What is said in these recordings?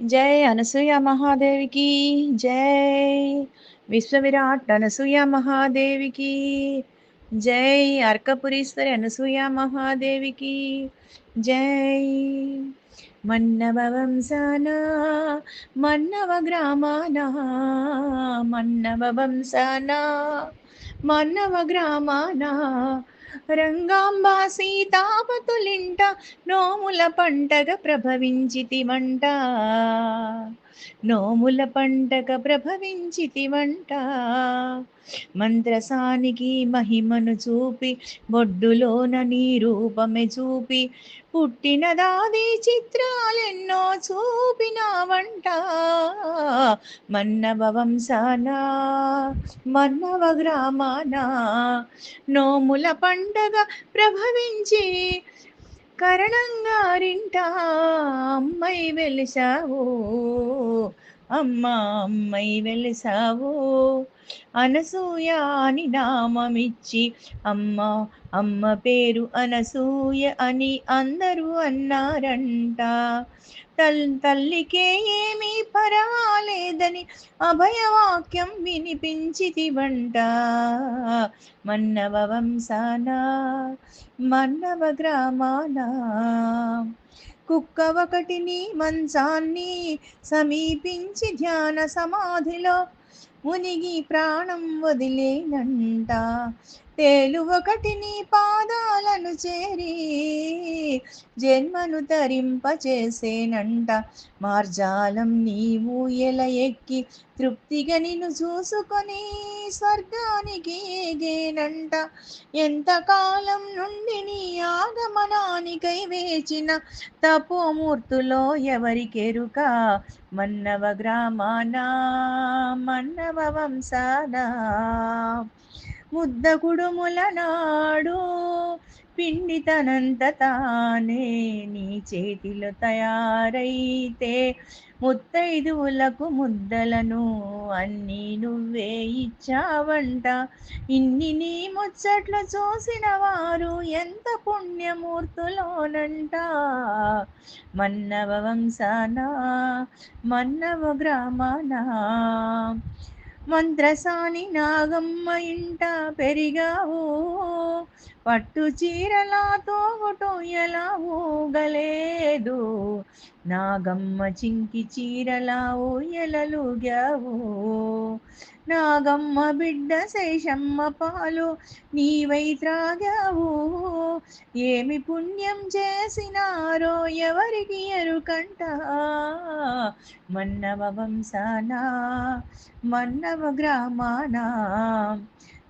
జై అనసూయ మహాదేవికి జై విశ్వవిరాట్ అనసూయ మహాదేవికి జై అర్కపురీశ్వరి అనసూయ మహాదేవికి జై మన్నవ వంశాన మన్నవ గ్రామాన మన్నవ వంశాన మన్నవ గ్రామాన రంగాంబా సీతాపతులింట నోముల పంటగ ప్రభవించితివంట నోముల పంటగ ప్రభవించితివంట మంత్రసానికి మహిమను చూపి బొడ్డులోన నీ రూపమే చూపి పుట్టినదాది చిత్రాలెన్నో చూపినావంట మన్నవ వంశానా మన్నవ గ్రామానా నోముల పండగ ప్రభవించి కరణంగారింట అమ్మై వెలిసావు. అమ్మ అమ్మై వెలిసావు. అనసూయ అని నామమిచ్చి అమ్మ అమ్మ పేరు అనసూయ అని అందరూ అన్నారంట. తల్లికే ఏమీ పర్వాలేదని అభయవాక్యం వినిపించితివంట మన్నవ వంశాన మన్నవ గ్రామాన కుక్క ఒకటిని మంచాన్ని సమీపించి ధ్యాన సమాధిలో మునిగి ప్రాణం వదిలేనంట. తేలు ఒకటిని పాదాలను చేరి జన్మను తరింపచేసేనంట. మార్జాలం నీవు ఎల ఎక్కి తృప్తిగా నిన్ను చూసుకొని స్వర్గానికి ఏగేనంట ఎంతకాలం నుండి నీ ఆగమనానికై వేచిన తపోమూర్తులో ఎవరికెరుక? మన్నవ గ్రామాన మన్నవ వంశాన ముద్ద కుడుముల నాడు పిండి తనంత తానే నీ చేతిలో తయారైతే ముత్తైదువులకు ముద్దలను అన్నీ నువ్వే ఇచ్చావంట. ఇన్ని నీ ముచ్చట్లు చూసిన వారు ఎంత పుణ్యమూర్తులోనంట. మన్నవ వంశాన మన్నవ గ్రామానా. మంత్రసాని నాగమ్మ ఇంట పెరిగావు. పట్టు చీరలాతో ఎలా ఊగలేదు నాగమ్మ చింకి చీరలా ఊయలలుగావు నాగమ్మ బిడ్డ శేషమ్మ పాలు నీవై త్రాగావు. ఏమి పుణ్యం చేసినారో ఎవరికి ఎరుకంట. మన్నవ వంశానా మన్నవ గ్రామానా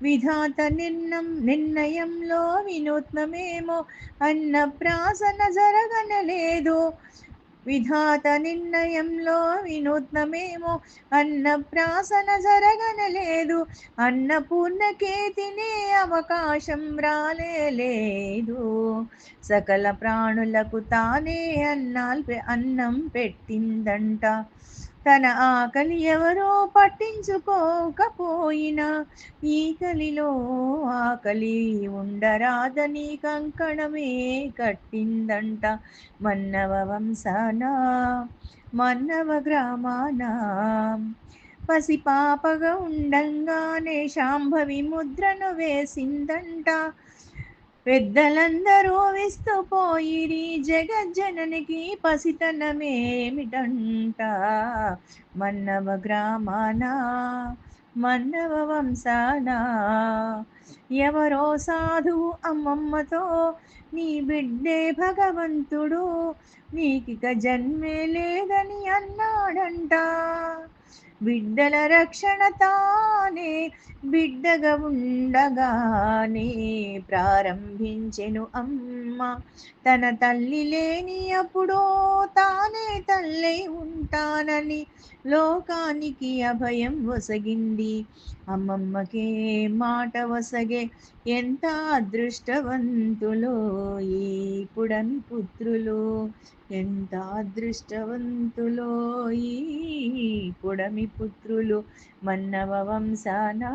విధాత నిర్ణం నిర్ణయంలో వినూత్నమేమో అన్న ప్రాసన జరగనలేదు. విధాత నిర్ణయంలో వినూత్నమేమో అన్న ప్రాసన జరగనలేదు. అన్నపూర్ణకే తినే అవకాశం రాలేదు సకల ప్రాణులకు తానే అన్నాల్ అన్నం పెట్టిందంట. తన ఆకలి ఎవరో పట్టించుకోకపోయినా ఈ కలిలో ఆకలి ఉండరాదని కంకణమే కట్టిందంట మన్నవ వంశాన మన్నవ గ్రామాన. పసిపాపగా ఉండంగానే శాంభవి ముద్రను వేసిందంట పెద్దలందరూ విస్తూ జగజ్జననికి పసితనమేమిటంట? మన్నవ గ్రామాన? మన్నవ వంశాన? ఎవరో సాధువు అమ్మమ్మతో నీ బిడ్డే భగవంతుడు నీకిక జన్మే లేదని అన్నాడంట. బిడ్డల రక్షణ తానే బిడ్డగా ఉండగానే ప్రారంభించెను అమ్మ. తన తల్లి లేని అప్పుడో తానే తల్లై ఉంటానని లోకానికి అభయం వసగింది అమ్మమ్మకే మాట వసగే ఎంత అదృష్టవంతులో ఈ పుత్రులు. ఎంత అదృష్టవంతులో ఈ పుడమి పుత్రులు మన్నవ వంశానా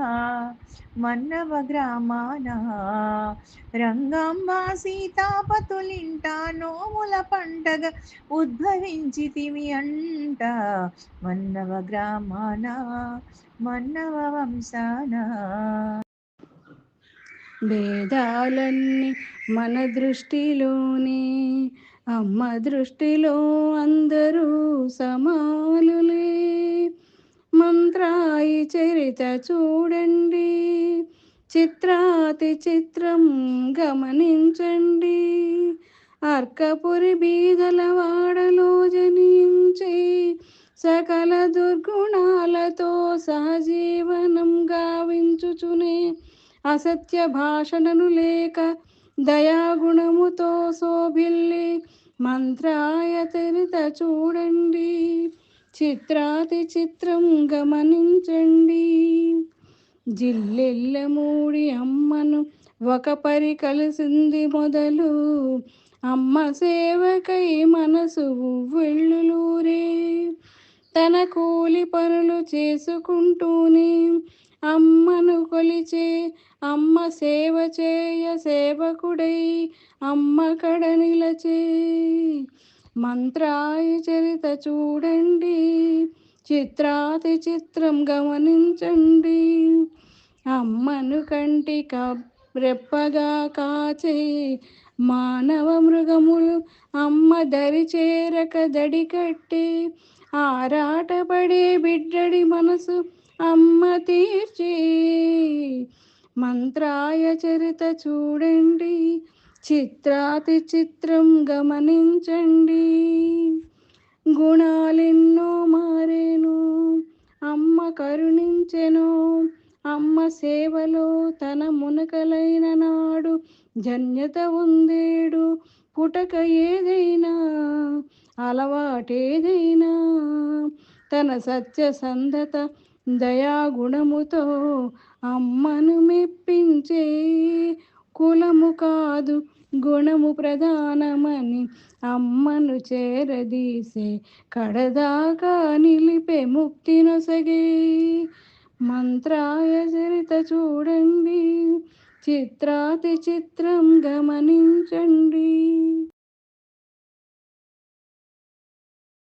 మన్నవ గ్రామాన. రంగమ్మ సీతాపతులింట నోముల పంటగ ఉద్భవించితివి అంట. మన్నవ గ్రామాన మన్నవ వంశాన. భేదాలన్నీ మన దృష్టిలోనే అమ్మ దృష్టిలో అందరూ సమానులే. మంత్రాయి చరిత చూడండి. చిత్రాతి చిత్రం గమనించండి. అర్కపురి బీదల వాడలో జనించి సకల దుర్గుణాలతో సహజీవనం గావించుచునే అసత్య భాషణను లేక దయాగుణముతో శోభిల్లి మంత్రాయ చరిత చూడండి. చిత్రాతి చిత్రం గమనించండి. జిల్లెల్ల మూడి అమ్మను ఒక పరి కలిసింది మొదలు. అమ్మ సేవకై మనసు వెళ్ళులూరే తన కూలి పనులు చేసుకుంటూనే అమ్మను కొలిచే అమ్మ సేవ చేయ సేవకుడై అమ్మ కడ నిలచే. మంత్రాయ చరిత చూడండి చిత్రాతి చిత్రం గమనించండి. అమ్మను కంటి రెప్పగా కాచే మానవ మృగములు అమ్మ దరి చేరక దడి కట్టి ఆరాటపడే బిడ్డడి మనసు అమ్మ తీర్చి మంత్రాయ చరిత చూడండి. చిత్రాతి చిత్రం గమనించండి. గుణాలెన్నో మారేను అమ్మ కరుణించెను అమ్మ సేవలో తన మునకలైన నాడు జన్యత ఉందేడు పుటక ఏదైనా అలవాటేదైనా. తన సత్యసంధత దయాగుణముతో అమ్మను మెప్పించే కులము కాదు గుణము ప్రధానమని అమ్మను చేరదీసే కడదాకా నిలిపే ముక్తి నొసగే. మంత్రాయ చరిత చూడండి చిత్రాతి చిత్రం గమనించండి.